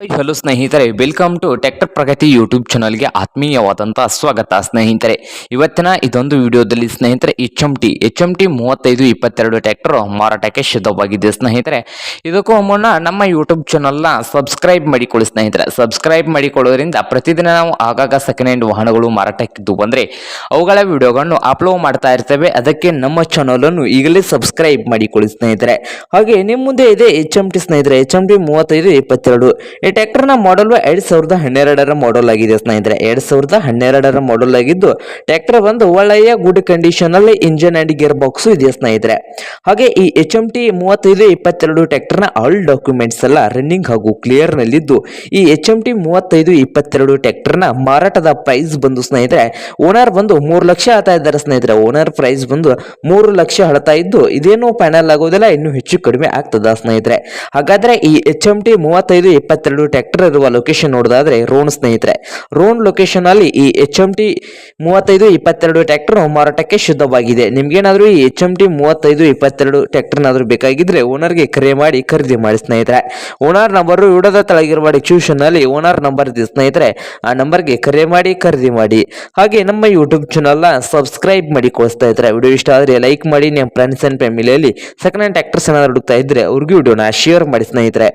Hello ಸ್ನೇಹಿತರೆ. Welcome to tractor Pragati YouTube ಚಾನಲ್ಗೆ ಆತ್ಮೀಯವಾದಂಥ ಸ್ವಾಗತ, ಸ್ನೇಹಿತರೆ. ಇವತ್ತಿನ ಇದೊಂದು ವಿಡಿಯೋದಲ್ಲಿ, ಸ್ನೇಹಿತರೆ H M T H M T ಮೂವತ್ತೈದು ಇಪ್ಪತ್ತೆರಡು ಟ್ಯಾಕ್ಟರ್ ಮಾರಾಟಕ್ಕೆ ಸಿದ್ಧವಾಗಿದೆ ಸ್ನೇಹಿತರೆ. ಇದಕ್ಕೂ ಮುನ್ನ ನಮ್ಮ ಯೂಟ್ಯೂಬ್ ಚಾನಲ್ನ ಸಬ್ಸ್ಕ್ರೈಬ್ ಮಾಡಿಕೊಳ್ಳಿ, ಸ್ನೇಹಿತರೆ. ಸಬ್ಸ್ಕ್ರೈಬ್ ಮಾಡಿಕೊಳ್ಳೋದ್ರಿಂದ ಪ್ರತಿದಿನ ನಾವು ಆಗಾಗ ಸೆಕೆಂಡ್ ಹ್ಯಾಂಡ್ ವಾಹನಗಳು ಮಾರಾಟಕ್ಕಿದ್ದು ಬಂದರೆ ಅವುಗಳ ವಿಡಿಯೋಗಳನ್ನು ಅಪ್ಲೋಡ್ ಮಾಡ್ತಾ ಇರ್ತೇವೆ. ಅದಕ್ಕೆ ನಮ್ಮ ಚಾನಲನ್ನು ಈಗಲೇ ಸಬ್ಸ್ಕ್ರೈಬ್ ಮಾಡಿಕೊಳ್ಳಿ, ಸ್ನೇಹಿತರೆ. ಹಾಗೆ ನಿಮ್ಮ ಮುಂದೆ ಇದೆ ಎಚ್ ಎಂ ಟಿ ಸ್ನೇಹಿತರೆ. ಎಚ್ ಎಂ ಟಿ ಮೂವತ್ತೈದು ಇಪ್ಪತ್ತೆರಡು. ಈ ಟ್ರ್ಯಾಕ್ಟರ್ನ ಮಾಡಲ್ ಎರಡ್ ಸಾವಿರದ ಹನ್ನೆರಡರ ಮಾಡಲ್ ಆಗಿದೆ ಸ್ನೇಹಿತರೆ. ಎರಡ್ ಸಾವಿರದ ಹನ್ನೆರಡರ ಮಾಡಲ್ ಆಗಿದ್ದು ಟ್ಯಾಕ್ಟರ್ ಒಂದು ಒಳ್ಳೆಯ ಗುಡ್ ಕಂಡೀಷನ್ ಅಲ್ಲಿ ಇಂಜಿನ್ ಅಂಡ್ ಗೇರ್ ಬಾಕ್ಸ್ ಇದೆ ಸ್ನೇಹಿತರೆ. ಹಾಗೆ ಈ ಎಚ್ ಎಂ ಟಿ ಮೂವತ್ತೈದು ಇಪ್ಪತ್ತೆರಡು ಟ್ರ್ಯಾಕ್ಟರ್ನ ಆಲ್ ಡಾಕ್ಯುಮೆಂಟ್ಸ್ ಎಲ್ಲ ರನ್ನಿಂಗ್ ಹಾಗೂ ಕ್ಲಿಯರ್ ನಲ್ಲಿದ್ದು, ಈ ಎಚ್ ಎಂ ಟಿ ಮೂವತ್ತೈದು ಇಪ್ಪತ್ತೆರಡು ಟ್ರ್ಯಾಕ್ಟರ್ನ ಮಾರಾಟದ ಪ್ರೈಸ್ ಬಂದು ಸ್ನೇಹಿತರೆ ಓನರ್ ಬಂದು ಮೂರು ಲಕ್ಷ ಆತಾ ಇದ್ದಾರೆ ಸ್ನೇಹಿತರೆ. ಓನರ್ ಪ್ರೈಸ್ ಬಂದು ಮೂರು ಲಕ್ಷ ಹಳತಾ ಇದ್ದು, ಇದೇನು ಫೈನಲ್ ಆಗೋದಿಲ್ಲ, ಇನ್ನು ಹೆಚ್ಚು ಕಡಿಮೆ ಆಗ್ತದ ಸ್ನೇಹಿತರೆ. ಹಾಗಾದ್ರೆ ಈ ಎಚ್ ಎಂ ಟಿ ಮೂವತ್ತೈದು ಇಪ್ಪತ್ತೆರಡು ಟ್ರ್ಯಾಕ್ಟರ್ ಇರುವ ಲೊಕೇಶನ್ ನೋಡೋದಾದ್ರೆ ರೋಣ್ ಸ್ನೇಹಿತರೆ. ರೋನ್ ಲೊಕೇಶನ್ ಅಲ್ಲಿ ಈ ಎಚ್ ಎಂ ಟಿ ಮೂವತ್ತೈದು ಇಪ್ಪತ್ತೆರಡು ಟ್ರ್ಯಾಕ್ಟರ್ ಮಾರಾಟಕ್ಕೆ ಶುದ್ಧವಾಗಿದೆ. ನಿಮ್ಗೇನಾದ್ರೂ ಈ ಎಚ್ ಎಂ ಟಿ ಮೂವತ್ತೈದು ಇಪ್ಪತ್ತೆರಡು ಟ್ರ್ಯಾಕ್ಟರ್ನಾದ್ರೂ ಬೇಕಾಗಿದ್ರೆ ಓನರ್ಗೆ ಕರೆ ಮಾಡಿ ಖರೀದಿ ಮಾಡಿ ಸ್ನೇಹಿತರೆ. ಓನರ್ ನಂಬರ್ ವಿಡೋದ ತಳಗಿರುವ ಡಿಸ್ಕ್ರಿಪ್ಷನ್ ಅಲ್ಲಿ ಓನರ್ ನಂಬರ್ ಇದೆ ಸ್ನೇಹಿತರೆ. ಆ ನಂಬರ್ಗೆ ಕರೆ ಮಾಡಿ ಖರೀದಿ ಮಾಡಿ. ಹಾಗೆ ನಮ್ಮ ಯೂಟ್ಯೂಬ್ ಚಾನಲ್ನ ಸಬ್ಸ್ಕ್ರೈಬ್ ಮಾಡಿ ಕೊಡಿಸ್ತಾ ಇದ್ರೆ ವಿಡಿಯೋ ಇಷ್ಟ ಆದರೆ ಲೈಕ್ ಮಾಡಿ, ನಿಮ್ಮ ಫ್ರೆಂಡ್ಸ್ ಅಂಡ್ ಫ್ಯಾಮಿಲಿಯಲ್ಲಿ ಸೆಕೆಂಡ್ ಹ್ಯಾಂಡ್ ಟ್ಯಾಕ್ಟರ್ಸ್ ಏನಾದ್ರು ಹುಡುಕ್ತಾ ಇದ್ರೆ ಅವ್ರಿಗೂ ವಿಡಿಯೋನ ಶೇರ್ ಮಾಡಿ ಸ್ನೇಹಿತರೆ.